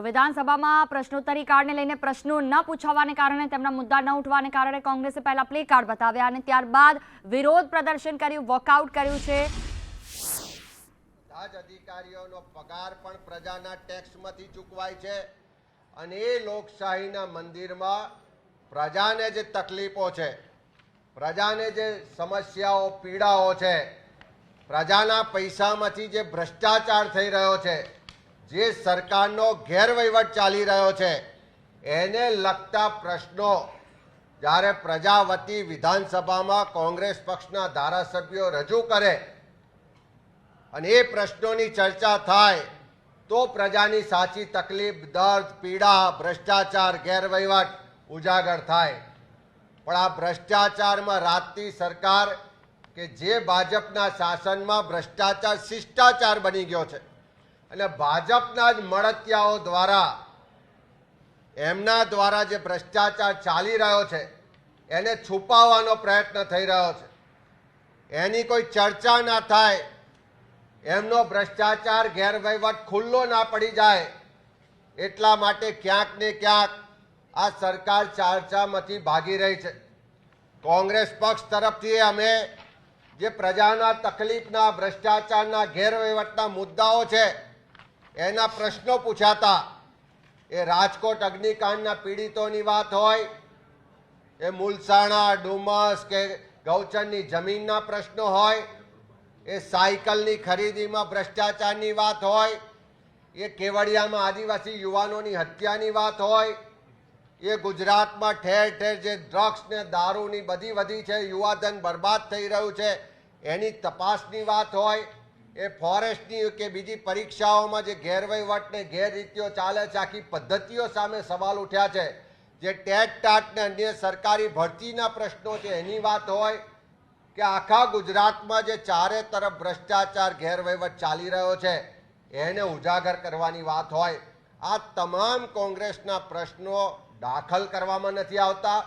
તો વિધાનસભામાં પ્રશ્નોત્તરી કાર્ડને લઈને પ્રશ્નો ન પૂછાવાને કારણે તેમના મુદ્દા ન ઉઠવાને કારણે કોંગ્રેસે પહેલા પ્લે કાર્ડ બતાવ્યા અને ત્યારબાદ વિરોધ પ્રદર્શન કર્યું, વોકઆઉટ કર્યું છે. રાજ અધિકારીઓનો પગાર પણ પ્રજાના ટેક્સમાંથી ચૂકવાય છે અને એ લોકશાહીના મંદિરમાં પ્રજાને જે તકલીફો છે, પ્રજાને જે સમસ્યાઓ, પીડાઓ છે, પ્રજાના પૈસામાંથી જે ભ્રષ્ટાચાર થઈ રહ્યો છે જે સરકારનો ગેરવહીવટ ચાલી રહ્યો છે, એને લગતા પ્રશ્નો. જ્યારે પ્રજાવતી વિધાનસભામાં કોંગ્રેસ પક્ષના ધારાસભ્યો રજૂ કરે અને એ પ્રશ્નોની ચર્ચા થાય, તો પ્રજાની સાચી તકલીફ, દર્દ, પીડા, ભ્રષ્ટાચાર, ગેરવહીવટ ઉજાગર થાય. પણ આ ભ્રષ્ટાચારમાં રાતની સરકાર કે જે ભાજપના શાસનમાં ભ્રષ્ટાચાર, શિષ્ટાચાર બની ગયો છે. અને ભાજપના જ મળતિયાઓ દ્વારા, એમના દ્વારા જે ભ્રષ્ટાચાર ચાલી રહ્યો છે, એને છુપાવવાનો પ્રયત્ન થઈ રહ્યો છે. એની કોઈ ચર્ચા ના થાય, એમનો ભ્રષ્ટાચાર ગેરવહીવટ ખુલ્લો ના પડી જાય, એટલા માટે ક્યાંક ને ક્યાંક આ સરકાર ચર્ચામાંથી ભાગી રહી છે. કોંગ્રેસ પક્ષ તરફથી અમે જે પ્રજાના તકલીફના, ભ્રષ્ટાચારના ગેરવહીવટના મુદ્દાઓ છે એના પ્રશ્નો પૂછાતા. એ રાજકોટ અગ્નિકાંડના પીડિતોની વાત હોય, એ મુલસાણા, ડુમસ કે ગૌચરની જમીનના પ્રશ્નો હોય, એ સાયકલની ખરીદીમાં ભ્રષ્ટાચારની વાત હોય, એ કેવડિયામાં આદિવાસી યુવાનોની હત્યાની વાત હોય, એ ગુજરાતમાં ઠેર ઠેર જે ડ્રગ્સ ને દારૂની બધી વધી છે, યુવાધન બરબાદ થઈ રહ્યું છે, એની તપાસની વાત હોય એ ફોરેસ્ટની કે બીજી પરીક્ષાઓમાં જે ગેરવહીવટને ગેરરીતિઓ ચાલે છે, આખી પદ્ધતિઓ સામે સવાલ ઉઠ્યા છે. જે ટેટ ટાટને અન્ય સરકારી ભરતીના પ્રશ્નો છે, એની વાત હોય કે આખા ગુજરાતમાં જે ચારે તરફ ભ્રષ્ટાચાર ગેરવહીવટ ચાલી રહ્યો છે, એને ઉજાગર કરવાની વાત હોય. આ તમામ કોંગ્રેસના પ્રશ્નો દાખલ કરવામાં નથી આવતા.